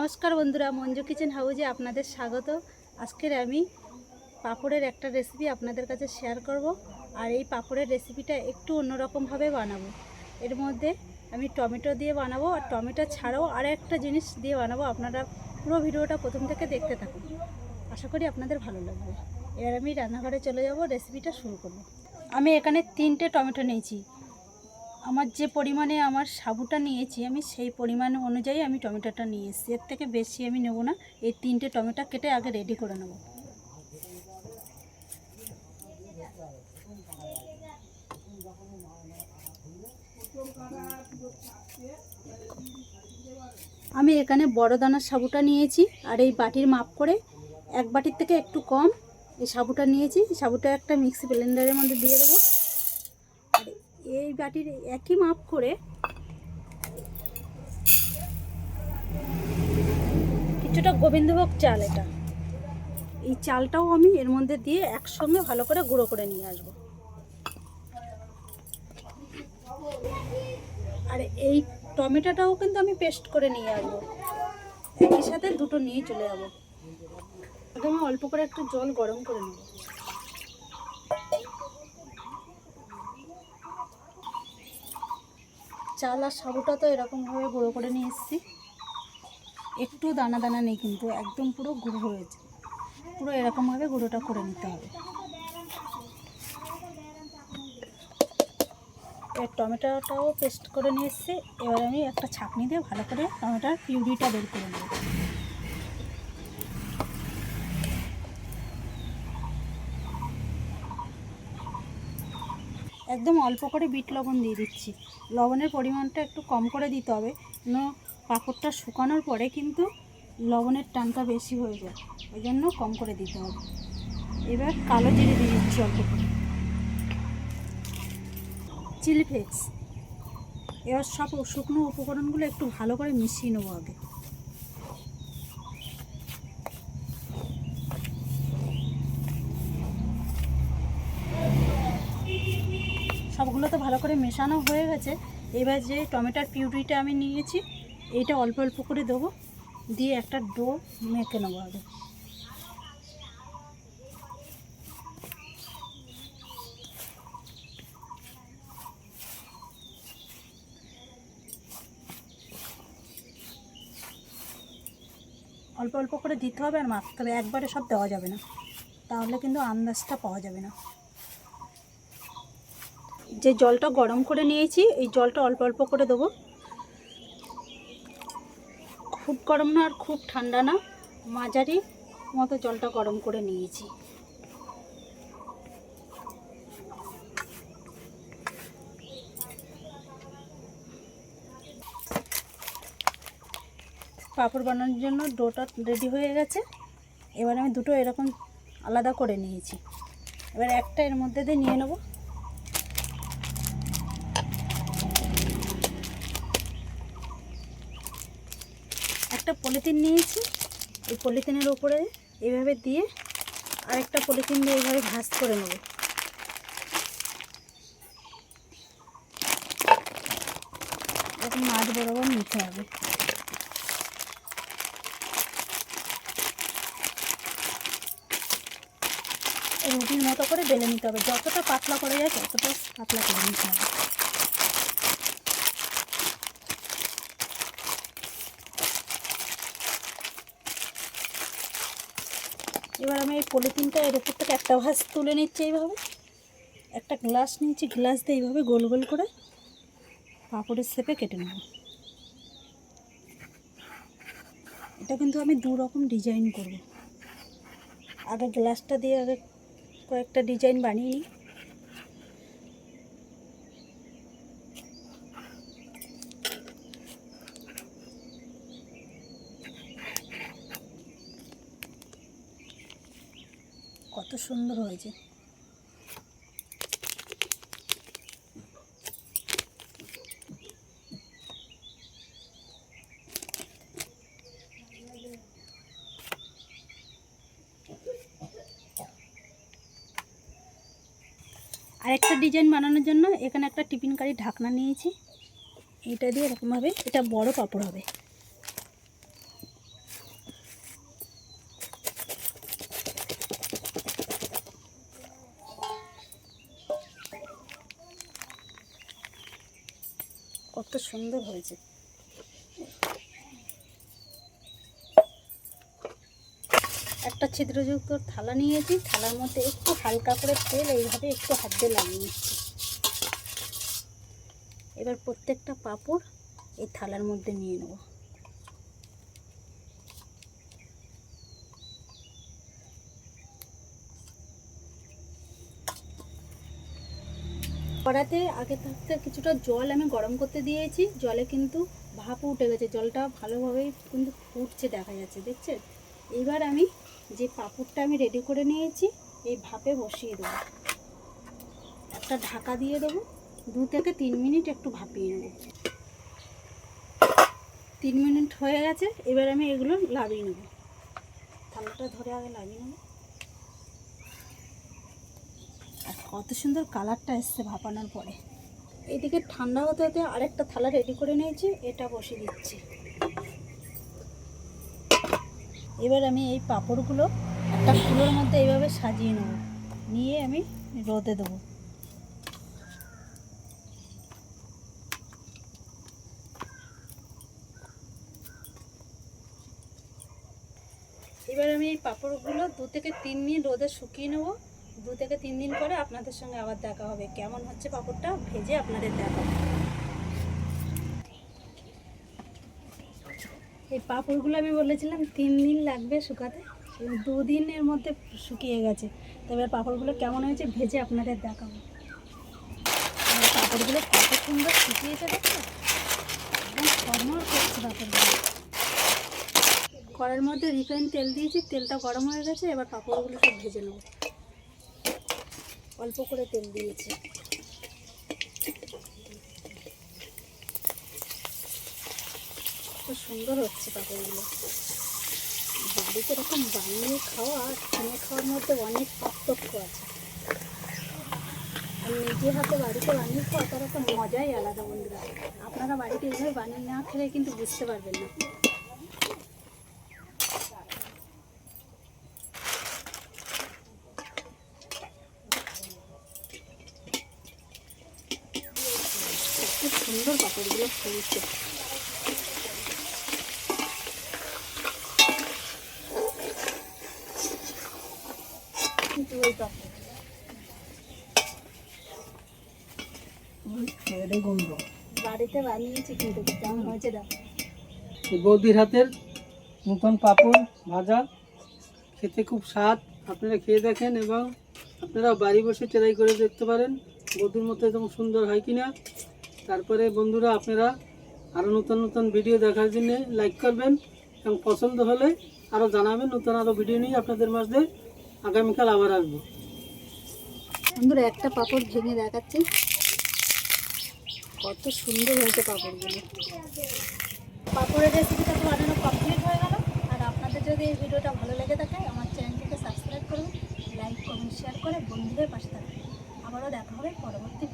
নমস্কার বন্ধুরা, মঞ্জু কিচেন হাউজে আপনাদের স্বাগত। আজকের আমি পাঁপড়ের একটা রেসিপি আপনাদের কাছে শেয়ার করব, আর এই পাঁপড়ের রেসিপিটা একটু অন্যরকমভাবে বানাবো। এর মধ্যে আমি টমেটো দিয়ে বানাবো, আর টমেটো ছাড়াও আর একটা জিনিস দিয়ে বানাবো। আপনারা পুরো ভিডিওটা প্রথম থেকে দেখতে থাকুন। আশা করি আপনাদের ভালো লাগবে। এবার আমি রান্নাঘরে চলে যাব রেসিপিটা শুরু করব। আমি এখানে তিনটে টমেটো নিয়েছি। আমার যে পরিমাণে আমার সাবুটা নিয়েছি, আমি সেই পরিমাণ অনুযায়ী আমি টমেটোটা নিয়ে এসেছি। এর থেকে বেশি আমি নেব না। এই তিনটে টমেটো কেটে আগে রেডি করে নেব। আমি এখানে বড় দানার সাবুটা নিয়েছি আর এই বাটির মাপ করে এক বাটির থেকে একটু কম এই সাবুটা নিয়েছি। সাবুটা একটা মিক্সি ব্লেন্ডারের মধ্যে দিয়ে দেবো। এই বাটির একই মাপ করে কিছুটা গোবিন্দভোগ চাল এটা। এই চালটাও আমি এর মধ্যে দিয়ে একসঙ্গে ভালো করে গুঁড়ো করে নিয়ে আসব। আর এই টমেটোটাও কিন্তু আমি পেস্ট করে নিয়ে আসব। একই সাথে দুটো নিয়ে চলে যাব। আমি অল্প করে একটু জল গরম করে নেব। চাল আর সাবুটা তো এরকমভাবে গুঁড়ো করে নিয়ে এসেছি। একটু দানা দানা নেই কিন্তু একদম পুরো গুঁড়ো হয়েছে। পুরো এরকমভাবে গুঁড়োটা করে নিতে হবে। এবার টমেটোটাও পেস্ট করে নিয়ে এসেছি। এবার আমি একটা ছাঁকনি দিয়ে ভালো করে টমেটোর পিউরিটা বের করে নেব। একদম অল্প করে বিট লবণ দিয়ে দিচ্ছি। লবণের পরিমাণটা একটু কম করে দিতে হবে, কেন পাঁপড়টা শুকানোর পরে কিন্তু লবণের টানটা বেশি হয়ে যায়, ওই জন্য কম করে দিতে হবে। এবার কালো জিরে দিয়ে দিচ্ছি অল্প করে। Chilli flakes. এবার সব শুকনো উপকরণগুলো একটু ভালো করে মিশিয়ে নেব আগে। তো ভালো করে মেশানো হয়ে গেছে। এবার যে টমেটোর পিউরিটা আমি নিয়েছি এইটা অল্প অল্প করে দেবো। দিয়ে একটা ডো মেখে নেব আগে। অল্প অল্প করে দিতে হবে আর মাখতে হবে। একবারে সব দেওয়া যাবে না। তাহলে কিন্তু আন্দাজটা পাওয়া যাবে না। যে জলটা গরম করে নিয়েছি, এই জলটা অল্প অল্প করে দেবো। খুব গরম না আর খুব ঠান্ডা না, মাঝারি মতো জলটা গরম করে নিয়েছি। পাঁপড় বানানোর জন্য ডোটা রেডি হয়ে গেছে। এবার আমি দুটো এরকম আলাদা করে নিয়েছি। এবার একটা এর মধ্যে দিয়ে নিয়ে নেব। পলিথিন নিয়েছি। এই পলিথিনের উপরে এইভাবে দিয়ে আরেকটা পলিথিন দিয়ে এইভাবে ভাঁজ করে নেব। এরকম মাছ বরাবর নিতে হবে। রুটির মতো করে বেলে নিতে হবে। যতটা পাতলা করে যায় ততটা পাতলা করে নিতে হবে। এবার আমি এই পলিথিনটা এর উপর থেকে একটা ভাস তুলে নিচ্ছি এইভাবে। একটা গ্লাস নিয়েছি, গ্লাস দিয়ে এইভাবে গোল গোল করে পাঁপড়ের শেপে কেটে নেব। এটা কিন্তু আমি দু রকম ডিজাইন করব। আগে গ্লাসটা দিয়ে আগে কয়েকটা ডিজাইন বানিয়ে নিই কত সুন্দর হয়েছে। আরেকটা ডিজাইন বানানোর জন্য এখানে একটা টিফিন কারি ঢাকনা নিয়েছি। এটা দিয়ে এরকমভাবে, এটা বড় পাপড় হবে। কত সুন্দর হয়েছে। একটা ছিদ্রযুক্ত থালা নিয়েছি, থালার মধ্যে একটু হালকা করে তেল, এইভাবে একটু হাত দিয়ে লাগিয়ে নিচ্ছি। এবার প্রত্যেকটা পাপড় এই থালার মধ্যে নিয়ে নেব। কড়াতে আগে থাকতে কিছুটা জল আমি গরম করতে দিয়েছি। জলে কিন্তু ভাপ উঠে গেছে, জলটা ভালোভাবেই কিন্তু ফুটছে দেখা যাচ্ছে, দেখছেন? এবার আমি যে পাঁপড়টা আমি রেডি করে নিয়েছি, এই ভাপে বসিয়ে দেবো। একটা ঢাকা দিয়ে দেবো, দু থেকে তিন মিনিট একটু ভাপিয়ে নেব। তিন মিনিট হয়ে গেছে, এবার আমি এগুলো লাভিয়ে নেব। থালাটা ধরে আগে লাগিয়ে নেব আর কত সুন্দর কালারটা এসছে ভাপানোর পরে। এদিকে ঠান্ডা হতে হতে আরেকটা থালা রেডি করে নিয়েছি, এটা বসিয়ে দিচ্ছি। এবার আমি এই পাঁপড়গুলো একটা ফুলোর মধ্যে এইভাবে সাজিয়ে নেব। নিয়ে আমি রোদে দেবো। এবার আমি এই পাঁপড়গুলো দু থেকে তিন মিনিট রোদে শুকিয়ে নেব। দু থেকে তিন দিন পরে আপনাদের সঙ্গে আবার দেখা হবে। কেমন হচ্ছে পাঁপড়টা ভেজে আপনাদের দেখা এই পাঁপড়গুলো আমি বলেছিলাম, তিন দিন লাগবে শুকাতে। দুদিনের মধ্যে শুকিয়ে গেছে। তবে পাঁপড়গুলো কেমন হয়েছে ভেজে আপনাদের দেখাবো। পাঁপড়গুলো কত সুন্দর শুকিয়েছে দেখো। একদম ফরমর করছে মধ্যে রিফাইন তেল দিয়েছি, তেলটা গরম হয়ে গেছে, এবার পাঁপড়গুলো সব ভেজে নেব। অল্প করে তেল দিয়েছি। খুব সুন্দর হচ্ছে পাঁপড়গুলো। বাড়িতে এরকম বানিয়ে খাওয়া আর কিনে খাওয়ার মধ্যে অনেক পার্থক্য আছে। আর নিজে হাতে বাড়িতে বানিয়ে খাওয়া, তার একটা মজাই আলাদা বন্ধুরা। আপনারা বাড়িতে এইভাবে বানিয়ে না খেলে কিন্তু বুঝতে পারবেন না খুব সুন্দর পাপড়গুলো ফুলছে। বাড়িতে বানিয়েছি কেমন হয়েছে বৌদির হাতের নতুন পাঁপড় ভাজা, খেতে খুব স্বাদ। আপনারা খেয়ে দেখেন এবং আপনারা বাড়ি বসে ট্রাই করে দেখতে পারেন। বৌদির মতো একদম সুন্দর হয় কিনা। তারপরে বন্ধুরা আপনারা আরও নতুন নতুন ভিডিও দেখার জন্য লাইক করবেন এবং পছন্দ হলে আরও জানাবেন, নতুন আরও ভিডিও নিয়ে আপনাদের মাঝে আগামীকাল আবার আসব। বন্ধুরা, একটা পাপড় ভেঙে দেখাচ্ছি। কত সুন্দর হয়েছে পাপড়গুলো। পাপড়ের রেসিপিটা তো বানানো কমপ্লিট হয়ে গেল। আর আপনাদের যদি এই ভিডিওটা ভালো লেগে থাকে, আমার চ্যানেলটিকে সাবস্ক্রাইব করুন লাইক কমেন্ট শেয়ার করে বন্ধুদের পাশে থাকবেন আবারও দেখা হবে পরবর্তী